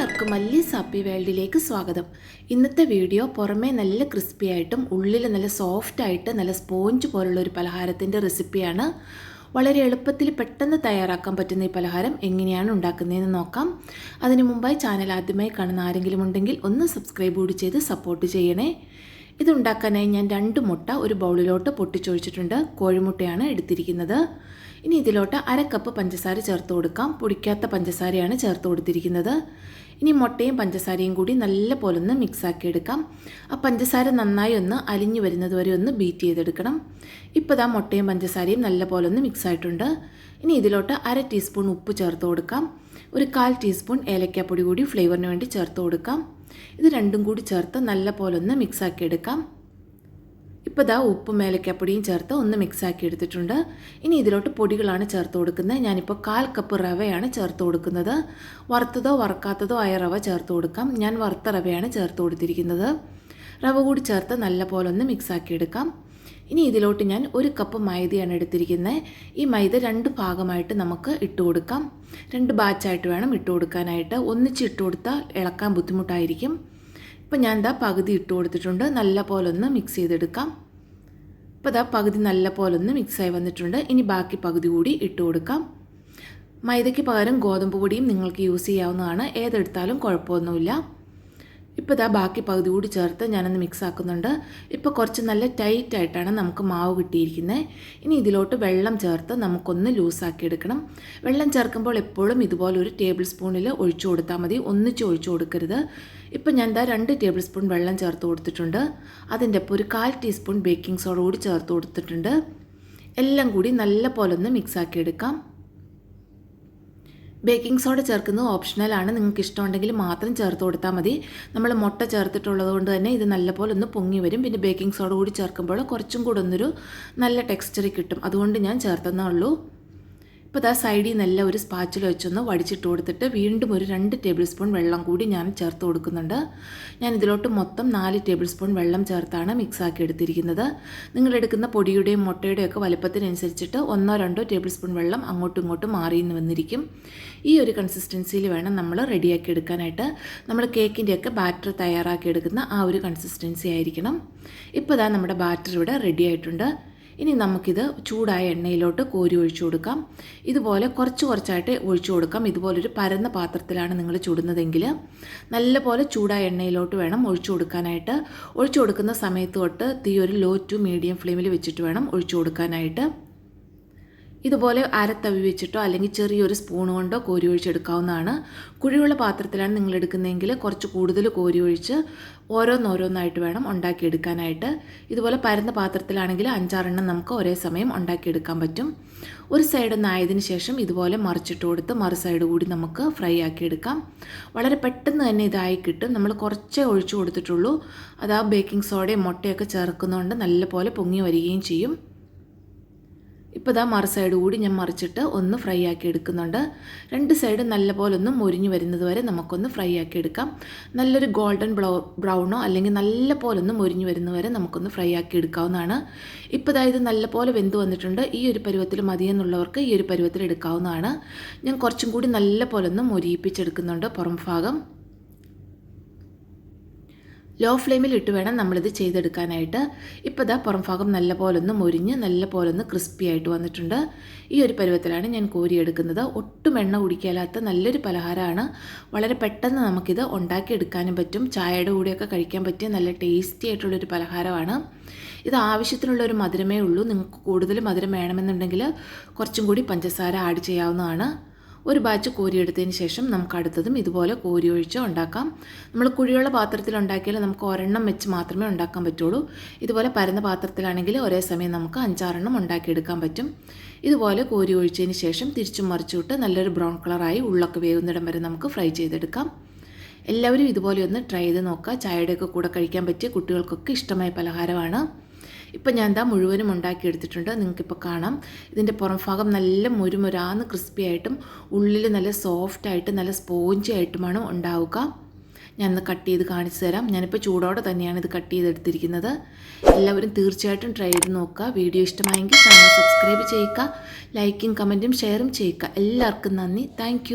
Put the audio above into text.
എല്ലാവർക്കും മല്ലി സാപ്പി വേൾഡിലേക്ക് സ്വാഗതം. ഇന്നത്തെ വീഡിയോ പുറമേ നല്ല ക്രിസ്പി ആയിട്ടും ഉള്ളിൽ നല്ല സോഫ്റ്റ് ആയിട്ട് നല്ല സ്പോഞ്ച് പോലുള്ള ഒരു പലഹാരത്തിന്റെ റെസിപ്പിയാണ്. വളരെ എളുപ്പത്തിൽ പെട്ടെന്ന് തയ്യാറാക്കാൻ പറ്റുന്ന ഈ പലഹാരം എങ്ങനെയാണ് ഉണ്ടാക്കുന്നതെന്ന് നോക്കാം. അതിനു മുമ്പായി ചാനൽ ആദ്യമായി കാണുന്ന ആരെങ്കിലും ഉണ്ടെങ്കിൽ ഒന്ന് സബ്സ്ക്രൈബ് കൂടി ചെയ്ത് സപ്പോർട്ട് ചെയ്യണേ. ഇതുണ്ടാക്കാനായി ഞാൻ രണ്ട് മുട്ട ഒരു ബൗളിലോട്ട് പൊട്ടിച്ചൊഴിച്ചിട്ടുണ്ട്. കോഴിമുട്ടയാണ് എടുത്തിരിക്കുന്നത്. ഇനി ഇതിലോട്ട് അര കപ്പ് പഞ്ചസാര ചേർത്ത് കൊടുക്കാം. പൊടിക്കാത്ത പഞ്ചസാരയാണ് ചേർത്ത് കൊടുത്തിരിക്കുന്നത്. ഇനി മുട്ടയും പഞ്ചസാരയും കൂടി നല്ല പോലെ ഒന്ന് മിക്സാക്കി എടുക്കാം. ആ പഞ്ചസാര നന്നായി ഒന്ന് അലിഞ്ഞു വരുന്നത് വരെ ഒന്ന് ബീറ്റ് ചെയ്തെടുക്കണം. ഇപ്പോൾ ദാ മുട്ടയും പഞ്ചസാരയും നല്ല പോലെ ഒന്ന് മിക്സ് ആയിട്ടുണ്ട്. ഇനി ഇതിലോട്ട് അര ടീസ്പൂൺ ഉപ്പ് ചേർത്ത് കൊടുക്കാം. ഒരു കാൽ ടീസ്പൂൺ ഏലക്കാപ്പൊടി കൂടി ഫ്ലേവറിന് വേണ്ടി ചേർത്ത് കൊടുക്കാം. ഇത് രണ്ടും കൂടി ചേർത്ത് നല്ല പോലെ ഒന്ന് മിക്സാക്കി എടുക്കാം. ഇപ്പോൾ ഇതാ ഉപ്പും ഏലക്കാപ്പൊടിയും ചേർത്ത് ഒന്ന് മിക്സാക്കി എടുത്തിട്ടുണ്ട്. ഇനി ഇതിലോട്ട് പൊടികളാണ് ചേർത്ത് കൊടുക്കുന്നത്. ഞാനിപ്പോൾ കാൽ കപ്പ് റവയാണ് ചേർത്ത് കൊടുക്കുന്നത്. വറുത്തതോ വറക്കാത്തതോ ആയ റവ ചേർത്ത് കൊടുക്കാം. ഞാൻ വറുത്ത റവയാണ് ചേർത്ത് കൊടുത്തിരിക്കുന്നത്. റവ കൂടി ചേർത്ത് നല്ല പോലെ ഒന്ന് മിക്സാക്കി എടുക്കാം. ഇനി ഇതിലോട്ട് ഞാൻ ഒരു കപ്പ് മൈദയാണ് എടുത്തിരിക്കുന്നത്. ഈ മൈദ രണ്ട് ഭാഗമായിട്ട് നമുക്ക് ഇട്ട് കൊടുക്കാം. രണ്ട് ബാച്ചായിട്ട് വേണം ഇട്ട് കൊടുക്കാനായിട്ട്. ഒന്നിച്ച് ഇട്ട് കൊടുത്താൽ ഇളക്കാൻ ബുദ്ധിമുട്ടായിരിക്കും. ഇപ്പം ഞാൻ എന്താ പകുതി ഇട്ട് കൊടുത്തിട്ടുണ്ട്. നല്ല പോലെ ഒന്ന് മിക്സ് ചെയ്തെടുക്കാം. ഇപ്പോൾ ഇതാ പകുതി നല്ല പോലെ ഒന്ന് മിക്സായി വന്നിട്ടുണ്ട്. ഇനി ബാക്കി പകുതി കൂടി ഇട്ട് കൊടുക്കാം. മൈദയ്ക്ക് പകരം ഗോതമ്പ് പൊടിയും നിങ്ങൾക്ക് യൂസ് ചെയ്യാവുന്നതാണ്. ഏതെടുത്താലും കുഴപ്പമൊന്നുമില്ല. ഇപ്പോൾ ഇതാ ബാക്കി പകുതി കൂടി ചേർത്ത് ഞാനൊന്ന് മിക്സ് ആക്കുന്നുണ്ട് ഇപ്പോൾ കുറച്ച് നല്ല ടൈറ്റ് ആയിട്ടാണ് നമുക്ക് മാവ് കിട്ടിയിരിക്കുന്നത് ഇനി ഇതിലോട്ട് വെള്ളം ചേർത്ത് നമുക്കൊന്ന് ലൂസാക്കി എടുക്കണം. വെള്ളം ചേർക്കുമ്പോൾ എപ്പോഴും ഇതുപോലെ ഒരു ടേബിൾ സ്പൂണിൽ ഒഴിച്ചു കൊടുത്താൽ മതി. ഒന്നിച്ച് ഒഴിച്ചു കൊടുക്കരുത്. ഇപ്പോൾ ഞാൻ എന്താ രണ്ട് ടേബിൾ സ്പൂൺ വെള്ളം ചേർത്ത് കൊടുത്തിട്ടുണ്ട്. അതിന്റെ ഒപ്പം ഒരു കാൽ ടീസ്പൂൺ ബേക്കിംഗ് സോഡ കൂടി ചേർത്ത് കൊടുത്തിട്ടുണ്ട്. എല്ലാം കൂടി നല്ല പോലെ ഒന്ന് മിക്സാക്കി എടുക്കാം. ബേക്കിംഗ് സോഡ ചേർക്കുന്നത് ഓപ്ഷണലാണ് നിങ്ങൾക്ക് ഇഷ്ടമുണ്ടെങ്കിൽ മാത്രം ചേർത്ത് കൊടുത്താൽ മതി. നമ്മൾ മുട്ട ചേർത്തിട്ടുള്ളത് കൊണ്ട് തന്നെ ഇത് നല്ലപോലെ ഒന്ന് പൊങ്ങി വരും. പിന്നെ ബേക്കിംഗ് സോഡ കൂടി ചേർക്കുമ്പോൾ കുറച്ചും കൂടെ ഒന്നൊരു നല്ല ടെക്സ്ചർ കിട്ടും. അതുകൊണ്ട് ഞാൻ ചേർത്തെന്നേ ഉള്ളൂ. ഇപ്പോൾ ഇതാ സൈഡിൽ നല്ല ഒരു സ്പാച്ചിൽ വെച്ചൊന്ന് വടിച്ചിട്ട് കൊടുത്തിട്ട് വീണ്ടും ഒരു രണ്ട് ടേബിൾ സ്പൂൺ വെള്ളം കൂടി ഞാൻ ചേർത്ത് കൊടുക്കുന്നുണ്ട്. ഞാൻ ഇതിലോട്ട് മൊത്തം നാല് ടേബിൾ സ്പൂൺ വെള്ളം ചേർത്താണ് മിക്സാക്കി എടുത്തിരിക്കുന്നത്. നിങ്ങളെടുക്കുന്ന പൊടിയുടെയും മുട്ടയുടെയും ഒക്കെ വലുപ്പത്തിനനുസരിച്ചിട്ട് ഒന്നോ രണ്ടോ ടേബിൾ സ്പൂൺ വെള്ളം അങ്ങോട്ടും ഇങ്ങോട്ടും മാറിയെന്ന് വന്നിരിക്കും. ഈ ഒരു കൺസിസ്റ്റൻസിയിൽ വേണം നമ്മൾ റെഡിയാക്കി എടുക്കാനായിട്ട്. നമ്മൾ കേക്കിന്റെയൊക്കെ ബാറ്റർ തയ്യാറാക്കി എടുക്കുന്ന ആ ഒരു കൺസിസ്റ്റൻസി ആയിരിക്കണം. ഇപ്പോൾ ഇതാ നമ്മുടെ ബാറ്റർ ഇവിടെ റെഡി ആയിട്ടുണ്ട്. ഇനി നമുക്കിത് ചൂടായ എണ്ണയിലോട്ട് കോരി ഒഴിച്ചു കൊടുക്കാം. ഇതുപോലെ കുറച്ച് കുറച്ചായിട്ട് ഒഴിച്ചു കൊടുക്കാം. ഇതുപോലൊരു പരന്ന പാത്രത്തിലാണ് നിങ്ങൾ ചുടുന്നതെങ്കിൽ നല്ലപോലെ ചൂടായ എണ്ണയിലോട്ട് വേണം ഒഴിച്ചു കൊടുക്കാനായിട്ട്. ഒഴിച്ചു കൊടുക്കുന്ന സമയത്ത് തൊട്ട് തീ ഒരു ലോ ടു മീഡിയം ഫ്ലെയിമിൽ വെച്ചിട്ട് വേണം ഒഴിച്ചു കൊടുക്കാനായിട്ട്. ഇതുപോലെ അരത്തവി വെച്ചിട്ടോ അല്ലെങ്കിൽ ചെറിയൊരു സ്പൂൺ കൊണ്ടോ കോരി ഒഴിച്ചെടുക്കാവുന്നതാണ്. കുഴിയുള്ള പാത്രത്തിലാണ് നിങ്ങൾ എടുക്കുന്നതെങ്കിൽ കുറച്ച് കൂടുതൽ കോരി ഒഴിച്ച് ഓരോന്നോരോന്നായിട്ട് വേണം ഉണ്ടാക്കിയെടുക്കാനായിട്ട്. ഇതുപോലെ പരന്ന പാത്രത്തിലാണെങ്കിൽ അഞ്ചാറെണ്ണം നമുക്ക് ഒരേ സമയം ഉണ്ടാക്കിയെടുക്കാൻ പറ്റും. ഒരു സൈഡ് ഒന്നായതിന് ശേഷം ഇതുപോലെ മറിച്ചിട്ട് കൊടുത്ത് മറു സൈഡ് കൂടി നമുക്ക് ഫ്രൈ ആക്കിയെടുക്കാം. വളരെ പെട്ടെന്ന് തന്നെ ഇതായി കിട്ടും. നമ്മൾ കുറച്ചേ ഒഴിച്ചു കൊടുത്തിട്ടുള്ളൂ. അത് ആ ബേക്കിംഗ് സോഡയും മുട്ടയൊക്കെ ചേർക്കുന്നതുകൊണ്ട് നല്ലപോലെ പൊങ്ങി വരികയും ചെയ്യും. ഇപ്പോൾ ഇതാ മറു സൈഡ് കൂടി ഞാൻ മറിച്ചിട്ട് ഒന്ന് ഫ്രൈ ആക്കി എടുക്കുന്നുണ്ട്. രണ്ട് സൈഡ് നല്ലപോലെ ഒന്ന് മൊരിഞ്ഞ് വരുന്നത് വരെ നമുക്കൊന്ന് ഫ്രൈ ആക്കി എടുക്കാം. നല്ലൊരു ഗോൾഡൻ ബ്രൗ ബ്രൗണോ അല്ലെങ്കിൽ നല്ലപോലെ ഒന്ന് മൊരിഞ്ഞ് വരുന്നത് വരെ നമുക്കൊന്ന് ഫ്രൈ ആക്കി എടുക്കാവുന്നതാണ്. ഇപ്പോൾ ഇതാ ഇത് നല്ലപോലെ വെന്ത് വന്നിട്ടുണ്ട്. ഈ ഒരു പരുവത്തിൽ മതിയെന്നുള്ളവർക്ക് ഈ ഒരു പരുവത്തിൽ എടുക്കാവുന്നതാണ്. ഞാൻ കുറച്ചും കൂടി നല്ല പോലെ ഒന്ന് മൊരിയിപ്പിച്ചെടുക്കുന്നുണ്ട് പുറം ഭാഗം. ലോ ഫ്ലെയിമിൽ ഇട്ട് വേണം നമ്മളിത് ചെയ്തെടുക്കാനായിട്ട്. ഇപ്പോൾ ഇതാ പുറം ഭാഗം നല്ല പോലെ ഒന്ന് മൊരിഞ്ഞ് നല്ല പോലെ ഒന്ന് ക്രിസ്പി ആയിട്ട് വന്നിട്ടുണ്ട്. ഈ ഒരു പരുവത്തിലാണ് ഞാൻ കോരിയെടുക്കുന്നത്. ഒട്ടും എണ്ണ കുടിക്കാത്ത നല്ലൊരു പലഹാരമാണ്. വളരെ പെട്ടെന്ന് നമുക്കിത് ഉണ്ടാക്കിയെടുക്കാനും പറ്റും. ചായയുടെ കൂടെയൊക്കെ കഴിക്കാൻ പറ്റിയ നല്ല ടേസ്റ്റി ആയിട്ടുള്ളൊരു പലഹാരമാണ്. ഇത് ആവശ്യത്തിനുള്ള ഒരു മധുരമേ ഉള്ളൂ. നിങ്ങൾക്ക് കൂടുതൽ മധുരം വേണമെന്നുണ്ടെങ്കിൽ കുറച്ചും കൂടി പഞ്ചസാര ആഡ് ചെയ്യാവുന്നതാണ്. ഒരു ബാച്ച് കോരിയെടുത്തതിന് ശേഷം നമുക്ക് അടുത്തതും ഇതുപോലെ കോരി ഒഴിച്ച് ഉണ്ടാക്കാം. നമ്മൾ കുഴിയുള്ള പാത്രത്തിൽ ഉണ്ടാക്കിയാൽ നമുക്ക് ഒരെണ്ണം വെച്ച് മാത്രമേ ഉണ്ടാക്കാൻ പറ്റുള്ളൂ. ഇതുപോലെ പരന്ന പാത്രത്തിലാണെങ്കിൽ ഒരേ സമയം നമുക്ക് അഞ്ചാറെണ്ണം ഉണ്ടാക്കിയെടുക്കാൻ പറ്റും. ഇതുപോലെ കോരി ഒഴിച്ചതിന് ശേഷം തിരിച്ചും മറിച്ചുവിട്ട് നല്ലൊരു ബ്രൗൺ കളറായി ഉള്ളൊക്കെ വേകുന്നിടം വരെ നമുക്ക് ഫ്രൈ ചെയ്തെടുക്കാം. എല്ലാവരും ഇതുപോലെ ഒന്ന് ട്രൈ ചെയ്ത് നോക്കുക. ചായയുടെയൊക്കെ കൂടെ കഴിക്കാൻ പറ്റിയ കുട്ടികൾക്കൊക്കെ ഇഷ്ടമായ പലഹാരമാണ്. ഇപ്പം ഞാൻ എന്താ മുഴുവനും ഉണ്ടാക്കി എടുത്തിട്ടുണ്ട് നിങ്ങൾക്കിപ്പോൾ കാണാം. ഇതിന്റെ പുറം ഭാഗം നല്ല മുരുമുരാന്ന് ക്രിസ്പി ആയിട്ടും ഉള്ളിൽ നല്ല സോഫ്റ്റ് ആയിട്ട് നല്ല സ്പോഞ്ചി ആയിട്ടുമാണ് ഉണ്ടാവുക. ഞാൻ ഇന്ന് കട്ട് ചെയ്ത് കാണിച്ചു തരാം. ഞാനിപ്പോൾ ചൂടോടെ തന്നെയാണ് ഇത് കട്ട് ചെയ്തെടുത്തിരിക്കുന്നത്. എല്ലാവരും തീർച്ചയായിട്ടും ട്രൈ ചെയ്ത് നോക്കുക. വീഡിയോ ഇഷ്ടമായെങ്കിൽ ചാനൽ സബ്സ്ക്രൈബ് ചെയ്യുക. ലൈക്കും കമന്റും ഷെയറും ചെയ്യുക. എല്ലാവർക്കും നന്ദി. താങ്ക്